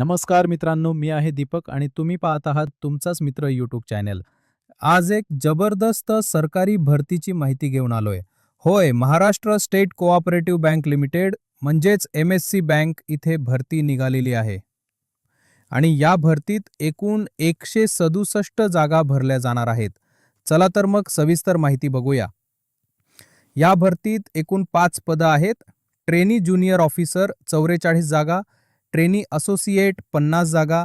नमस्कार मित्रांनो मी आहे दीपक आणि तुम्ही पाहत आहात तुमचाच मित्र यूट्यूब चॅनल आज एक जबरदस्त सरकारी भरतीची माहिती घेऊन आलोय. होय Maharashtra state cooperative bank limited म्हणजेच एम एस सी बँक इथे भरती निघालेली आहे. आणि या भरतीत एकूण एकशे सदुसष्ट जागा भरल्या जाणार आहेत. चला तर मग सविस्तर माहिती बघूया. या भरतीत एकूण पाच पदं आहेत. ट्रेनी ज्युनियर ऑफिसर चौवेचाळीस जागा ट्रेनी असोसिएट पन्नास जागा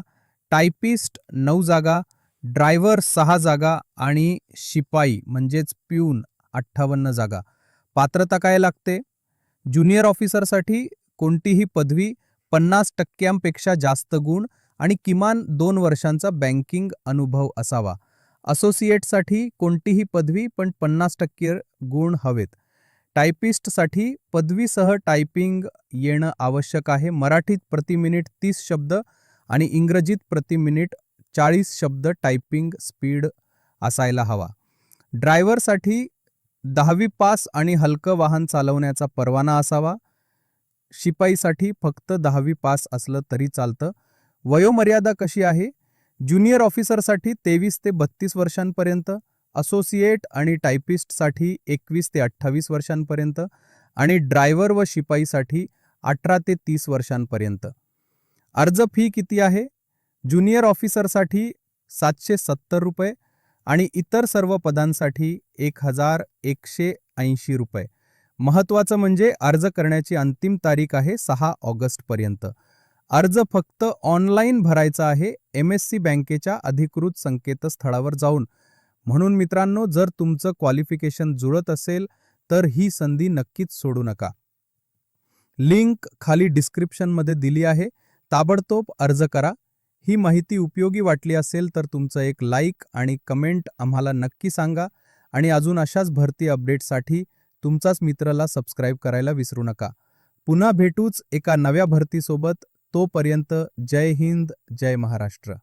टायपिस्ट नऊ जागा ड्रायव्हर सहा जागा आणि शिपाई म्हणजेच प्यून अठ्ठावन्न जागा. पात्रता काय लागते? ज्युनियर ऑफिसरसाठी कोणतीही पदवी पन्नास टक्क्यांपेक्षा जास्त गुण आणि किमान दोन वर्षांचा बँकिंग अनुभव असावा. असोसिएटसाठी कोणतीही पदवी पण पन्नास टक्के गुण हवेत. टायपिस्टसाठी पदवीसह टायपिंग येणं आवश्यक आहे. मराठीत प्रति मिनिट तीस शब्द आणि इंग्रजीत प्रति मिनिट चाळीस शब्द टायपिंग स्पीड असायला हवा. ड्रायव्हरसाठी दहावी पास आणि हलकं वाहन चालवण्याचा परवाना असावा. शिपाईसाठी फक्त दहावी पास असलं तरी चालतं. वयोमर्यादा कशी आहे? ज्युनियर ऑफिसरसाठी तेवीस ते बत्तीस वर्षांपर्यंत असोसिएट आणि टायपिस्टसाठी एकवीस ते अठ्ठावीस वर्षांपर्यंत आणि ड्रायव्हर व शिपाईसाठी अठरा ते तीस वर्षांपर्यंत. अर्ज फी किती आहे? ज्युनियर ऑफिसरसाठी सातशे सत्तर रुपये आणि इतर सर्व पदांसाठी एक हजार एकशे ऐंशी रुपये. महत्त्वाचं म्हणजे अर्ज करण्याची अंतिम तारीख आहे सहा ऑगस्टपर्यंत अर्ज फक्त ऑनलाईन भरायचा आहे एम एस सी बँकेच्या अधिकृत संकेतस्थळावर जाऊन. म्हणून मित्रांनो जर तुमचं क्वालिफिकेशन जुळत असेल तर ही संधी नक्कीच सोडू नका. लिंक खाली डिस्क्रिप्शनमध्ये दिली आहे. ताबडतोब अर्ज करा. ही माहिती उपयोगी वाटली असेल तर तुमचं एक लाईक आणि कमेंट आम्हाला नक्की सांगा. आणि अजून अशाच भरती अपडेटसाठी तुमचाच मित्राला सबस्क्राईब करायला विसरू नका. पुन्हा भेटूच एका नव्या भरतीसोबत. तोपर्यंत जय हिंद जय महाराष्ट्र.